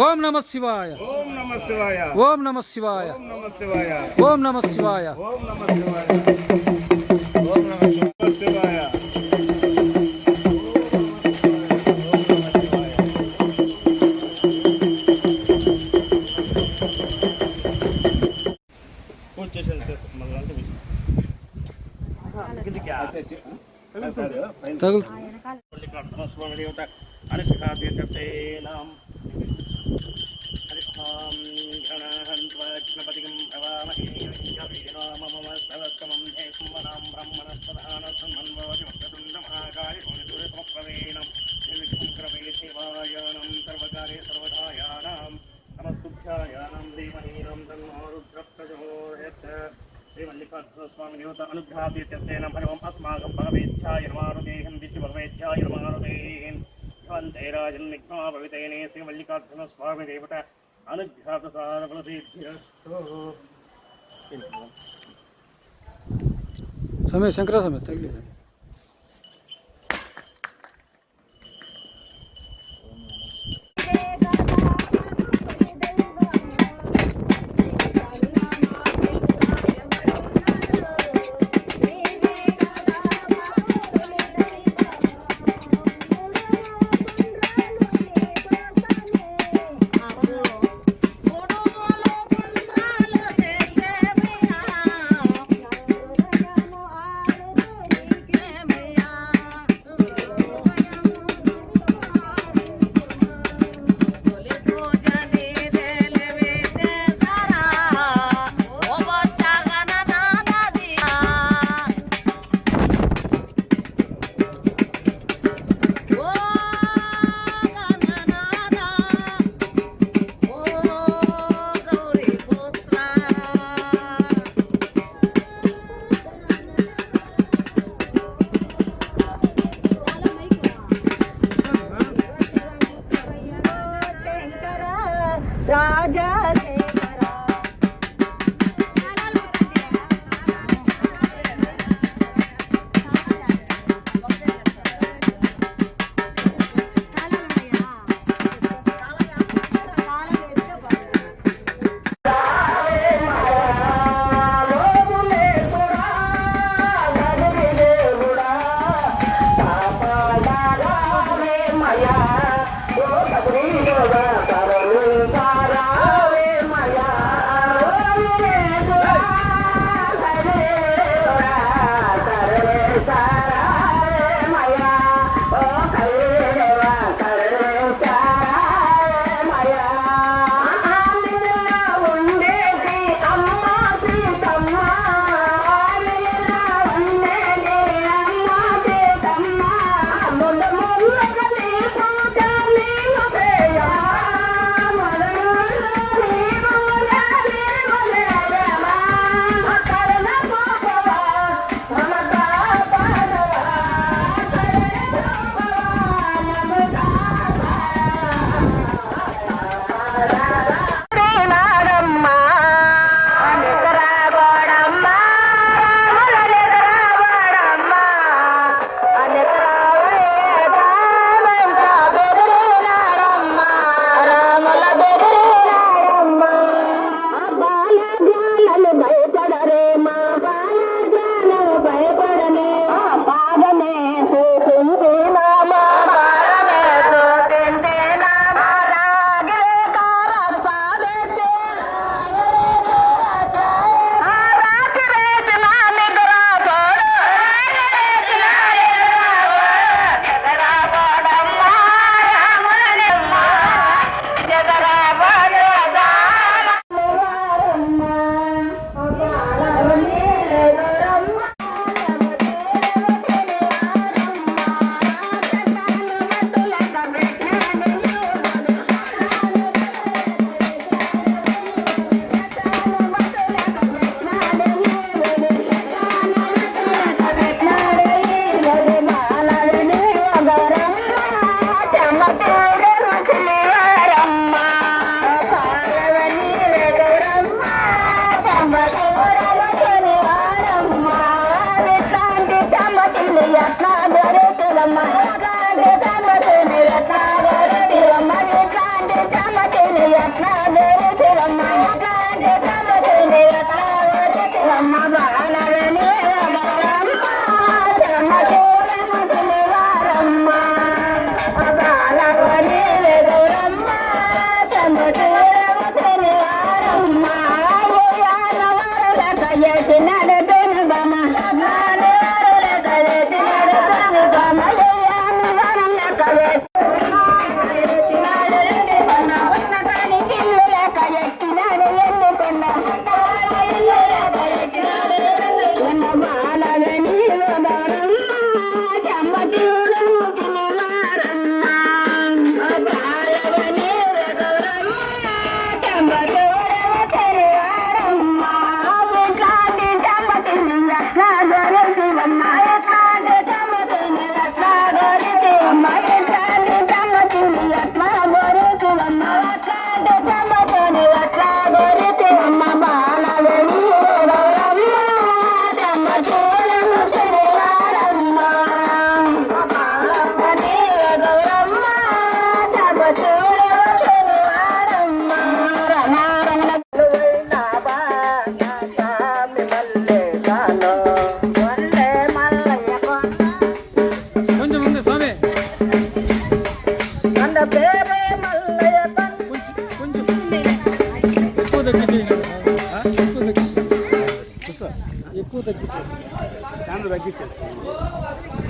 ఓం నమ శివాయ. ఓం నమ శివాయ. ఓం నమ శివాయ. ఓం నమ శివాయ. ఓం నమ శివాయ. ఓం నమ శివాయ. ఓం నమ శివాయ. పూజ చేసేది సార్. మళ్ళీ అంటే తగులు మల్లికార్జున స్వామి దేవత అనుష్ఠాతీర్థేనాం హరిహాం గణహన్వజ్ఞపతిగం భవామహే కవీనా మమ సవస్తమం హేసుమనాం బ్రహ్మణస్పదాన సన్మన్వతి వక్రతుండ మహాకాయ సమప్రవేణం నిర్విఘ్నం క్రమే సేవాయానం సర్వకార్య సర్వదాయానాం నమస్తుభ్యాయానం దేవహీనం తన్నో రుద్రప్రచోదయత్ శ్రీమల్లికార్జున స్వామి దేవత అనుగ్రహాతీర్థేన భగవం అస్మాకం భగవేచ్ఛాయ నమారుదేహం విష్ణుభగవేచ్ఛాయ Yeah. తగ్గించారు చాలా తగ్గించేస్తాను